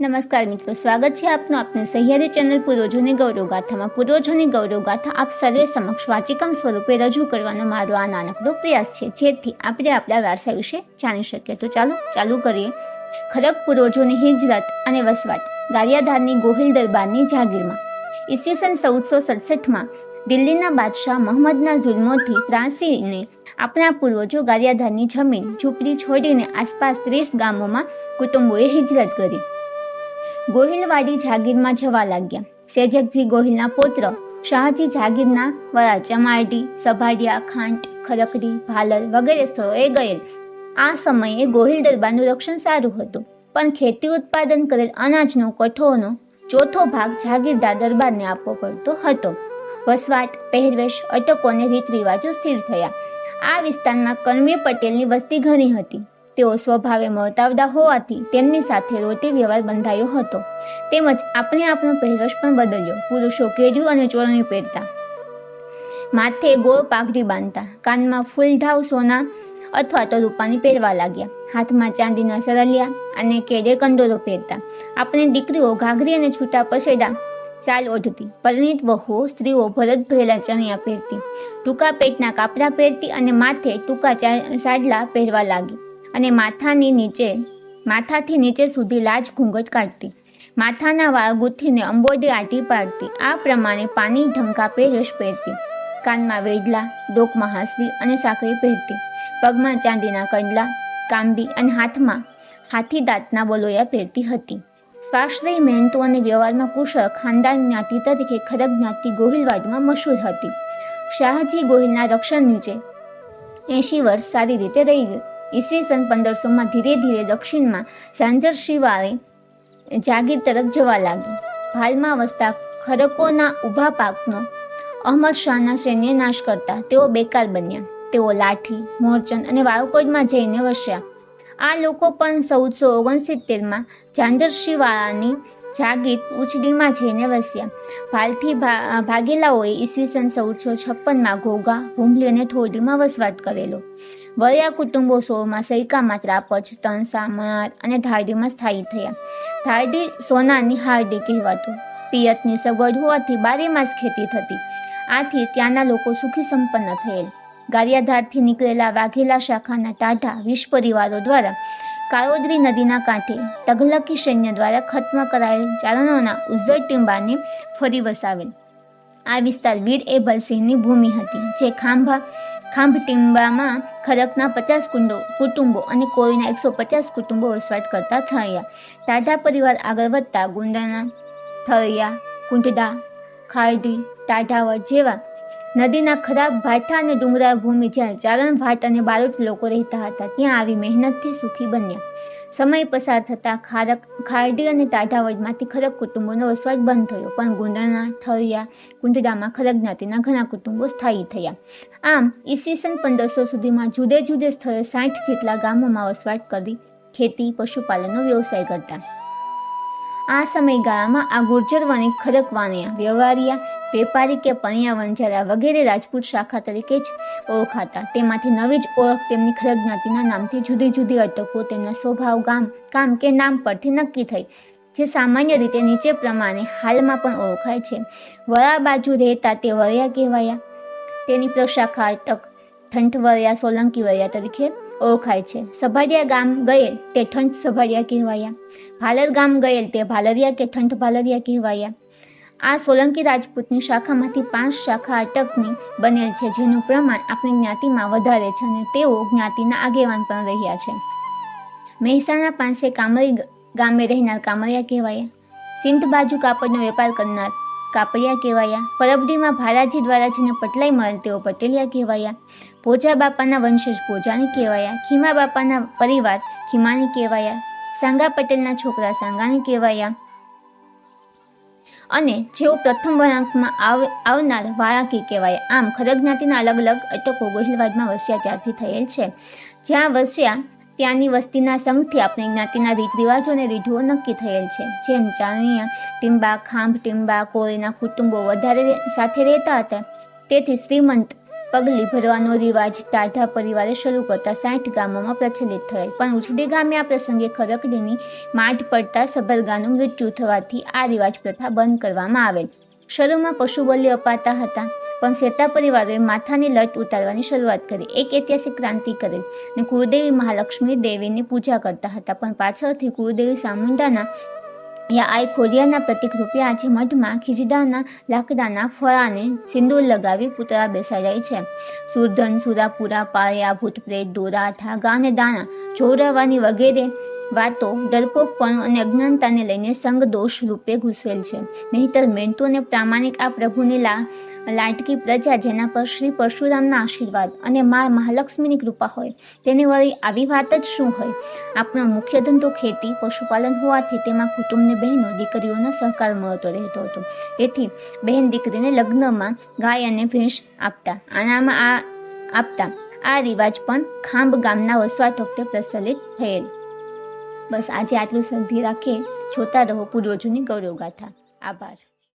નમસ્કાર મિત્રો, સ્વાગત છે આપનું આપની સહ્યારી ચેનલ પૂર્વજોની ગૌરવ ગાથામાં. પૂર્વજોની ગૌરવ ગાથા આપ સર્વે સમક્ષ વાચિકમ સ્વરૂપે રજૂ કરવાનો મારો આ નાનકડો પ્રયાસ છે. જેથી આપણે આપણા વારસા વિશે જાણી શકીએ. તો ચાલો, ચાલુ કરીએ. ખડક પૂર્વજોની હિજરત અને વસવાટ. ગારિયાધારની ગોહિલ દરબારની જાગીરમાં. ઈસવીસન ચૌદસો સડસઠમાં દિલ્હીના બાદશાહ મહમ્મદના જુલ્મોથી ત્રાસીને આપણા પૂર્વજો ગારિયાધારની જમીન ઝૂંપડી છોડીને આસપાસ ત્રીસ ગામોમાં કુટુંબોએ હિજરત કરી. ગોહિલવાડી જાગીરમાં જવા લાગ્યા. સેજકજી ગોહિલના પુત્ર, શાહજી જાગીરના વડા ચમારડી, સભાડિયા, ખાંટ, ખરકડી, ભાલર વગેરે સ્થળોએ ગયેલ. આ સમયે ગોહિલ દરબારનું રક્ષણ સારું હતું. પણ ખેતી ઉત્પાદન કરેલ અનાજનો, કઠોળનો ચોથો ભાગ જાગીરદાર દરબારને આપવો પડતો હતો. વસવાટ, પહેરવેશ, અટકો અને રીત રિવાજો સ્થિર થયા. આ વિસ્તારમાં કણવી પટેલની વસ્તી ઘણી હતી. તેઓ સ્વભાવે મહતાવદા હોવાથી તેમની સાથે રોટી વ્યવહાર બંધાયો હતો. તેમજ આપણે આપણો પહેરવેશ પણ બદલ્યો. પુરુષો કેર્યું અને ચોરણી પહેરતા. માથે ગોળ પાઘડી બાંધતા. કાનમાં ફૂલધાવ સોના અથવા તો રૂપાની પહેરવા લાગ્યા. હાથમાં ચાંદીના સરલિયા અને કેડે કંડોરો પહેરતા. આપણે દીકરીઓ ઘાઘરી અને છૂટા પસેડા ચાલ ઓઢતી. પરિણીત વહુઓ, સ્ત્રીઓ ભરત ભરેલા ચણિયા પહેરતી. ટૂંકા પેટના કાપડા પહેરતી અને માથે ટૂંકા સાડલા પહેરવા લાગી. અને માથાની નીચે, માથાથી નીચે સુધી લાજ ઘૂંઘટ કાઢતી. માથાના વાળ ગુથીને અંબોડી આટી પાડતી. આ પ્રમાણે પાણી ઢંકા પહેરશ પહેરતી. કાનમાં વેડલા ડોકમાં હાંસલી અને સાંકળી પહેરતી. પગમાં ચાંદીના કંડલા, કાંબી અને હાથમાં હાથી દાંતના બોલોયા પહેરતી હતી. સ્વાશ્રય મહેનતુ અને વ્યવહારમાં કુશળ ખાનદાન જ્ઞાતિ તરીકે ખડક જ્ઞાતિ ગોહિલવાડમાં મશહૂર હતી. શાહજી ગોહિલના રક્ષણ નીચે એંશી વર્ષ સારી રીતે રહી ગઈ. ઈસવીસન પંદરસોમાં ધીરે ધીરે દક્ષિણમાં સાંજર સાંજરશીવાળે જાગીર તરફ જવા લાગ્યું. ભાલમાં વસતા ખડકોના ઊભા પાકનો અહમદ શાહના સૈન્ય નાશ કરતા તેઓ બેકાર બન્યા. તેઓ લાઠી મોરચંદ અને વાળકોટમાં જઈને વસ્યા. આ લોકો પણ ચૌદસો ઓગણસિત્તેરમાં ઝાંઝરશીવાળાની જાગીર ઉછડીમાં જઈને વસ્યા. ભાલથી ભાગેલાઓએ ઈસવીસન ચૌદસો છપ્પનમાં ઘોઘા ભૂંભલી અને થોડીમાં વસવાટ કરેલો. વળ્યા કુટુંબો સોળમાં સૈકામાં તનસા માર અને ધારડીમાં સ્થાયી થયા. ધારડી સોનાની હારડી કહેવાતું. પિયતની સગવડ હોવાથી બારે માસ ખેતી થતી. આથી ત્યાંના લોકો સુખી સંપન્ન થયેલ. ગારિયાધારથી નીકળેલા વાઘેલા શાખાના ટાઢા વીસ પરિવારો દ્વારા કાળોદરી નદીના કાંઠે તગલકી સૈન્ય દ્વારા ખત્મ કરાયેલ ચારણોના ઉજ્જળ ટીંબાને ફરી વસાવેલ. આ વિસ્તાર વીર એ ભલસિંહની ભૂમિ હતી, જે ખાંભા, ખાંભ ટીંબામાં ખડકના પચાસ કુંડો, કુટુંબો અને કોળીના એકસો પચાસ કુટુંબો વસવાટ કરતા થયા. ટાઢા પરિવાર આગળ વધતા ગુંડાના થળિયા કુંડડા ખારડી, ટાઢાવર જેવા નદીના ખરાબ ભાઠા અને ડુંગરાળ ભૂમિ જ્યાં ચારણ ભાટ અને બારોટ લોકો રહેતા હતા, ત્યાં આવી મહેનતથી સુખી બન્યા. સમય પસાર થતાં ખારક, ખારડી અને ટાઢાવડમાંથી ખરક કુટુંબોનો વસવાટ બંધ થયો. પણ ગુંદરના થળિયા કુંડડામાં ખરક જ્ઞાતિના ઘણા કુટુંબો સ્થાયી થયા. આમ, ઈસવીસન પંદરસો સુધીમાં જુદે જુદે સ્થળે સાઠ જેટલા ગામોમાં વસવાટ કરી ખેતી, પશુપાલનનો વ્યવસાય કરતા. આ સમયગાળામાં આ ગુર્જર વણિક ખડક વાણિયા વ્યવહારિયા, વેપારી કે પણિયા વંજારા વગેરે રાજપૂત શાખા તરીકે જ ઓળખાતા. તેમાંથી નવી જ ઓળખ તેમની ખડક જ્ઞાતિના નામથી જુદી જુદી અટકો તેમના સ્વભાવ, ગામ, કામ કે નામ પરથી નક્કી થઈ, જે સામાન્ય રીતે નીચે પ્રમાણે હાલમાં પણ ઓળખાય છે. વરા બાજુ રહેતા તે વરિયા કહેવાયા. તેની પ્રશાખા અટક ઠંઠ સોલંકી વરિયા તરીકે ઓળખાય છે. સભાડિયા ગામ ગયેલ તે ઠંઠ સભાડિયા કહેવાયા. ભાલર ગામ ગયેલ તે ભાલરિયા કે ઠંઠ ભાલરિયા કહેવાયા. આ સોલંકી રાજપૂતની શાખામાંથી પાંચ શાખા અટકની બનેલ છે, જેનું પ્રમાણ આપણી જ્ઞાતિમાં વધારે છે અને તેઓ જ્ઞાતિના આગેવાન પણ રહ્યા છે. મહેસાણા પાસે કામરી ગામે રહેનાર કામરિયા કહેવાયા. સિંધ બાજુ કાપડનો વેપાર કરનાર કાપડિયા કહેવાયા. પરબડીમાં ભારાજી દ્વારા જેને પટલાઈ મળે તેઓ પટેલિયા કહેવાયા. ભોજા બાપાના વંશજ ભોજાની કહેવાયા. ખીમા બાપાના પરિવાર ખીમાની કહેવાયા. સાંગા પટેલના છોકરા સાંગાની કહેવાયા. અને જેઓ પ્રથમ વળાંકમાં આવ, આવનાર વાળાકી કહેવાય. આમ ખરગ જ્ઞાતિના અલગ અલગ અટકો ગોહિલવાડમાં વસ્યા ત્યારથી થયેલ છે. જ્યાં વસ્યા ત્યાંની વસ્તીના સંઘથી આપણે જ્ઞાતિના રીત રિવાજો અને રીઢીઓ નક્કી થયેલ છે. જેમ ચારણીયા ટીંબા, ખાંભ, ટીંબા, કોળીના કુટુંબો વધારે સાથે રહેતા હતા. તેથી શ્રીમંત પગલી ભરવાનો રિવાજ ટાઢા પરિવારે શરૂ કરતા સાઠ ગામોમાં પ્રચલિત થયેલ પણ ઉછડી ગામે આ પ્રસંગે ખરકડીની માઠ પડતા સબરગાનું મૃત્યુ થવાથી આ રિવાજ પ્રથા બંધ કરવામાં આવેલ. શરૂમાં પશુ બલિ અપાતા હતા. પણ શેતા પરિવારોએ માથાની લટ ઉતારવાની શરૂઆત કરી. એક ઐતિહાસિક ક્રાંતિ કરી અને કુળદેવી મહાલક્ષ્મી દેવીની પૂજા કરતા હતા. પણ પાછળથી કુળદેવી ચામુંડાના યા આઈ ખોડિયાના પ્રતિક રૂપે આજે મઠમાં ખીજડાના, લાકડાના ફળાને સિંદૂર લગાવી પૂતળા બેસાડાય છે. સુરધન, સુરાપુરા, પાળિયા, ભૂતપ્રેત, દોરા, ધાગા અને દાણા જોડાવાની વગેરે વાતો ડરપોકપણું અને અજ્ઞાનતાને લઈને સંગ દોષ રૂપે ઘૂસેલ છે. નહીતર મહેનતુ અને પ્રામાણિક આ પ્રભુની લા, લાટકી પ્રજા જેના પર શ્રી પરશુરામના આશીર્વાદ અને મા મહાલક્ષ્મીની કૃપા હોય, તેની વળી આવી વાત જ શું હોય? આપણો મુખ્ય ધંધો ખેતી, પશુપાલન હોવાથી તેમાં કુટુંબને બહેનો, દીકરીઓનો સહકાર મળતો રહેતો હતો. તેથી બહેન દીકરીને લગ્નમાં ગાય અને ભેંસ આપતા, આનામાં આ, આપતા. આ રિવાજ પણ ખાંભ ગામના વસવાટ વખતે પ્રચલિત થયેલ. બસ આજે આટલું સંધિ રાખીએ જોતા રહો પૂર્વજોની ગૌરવગાથા. આભાર.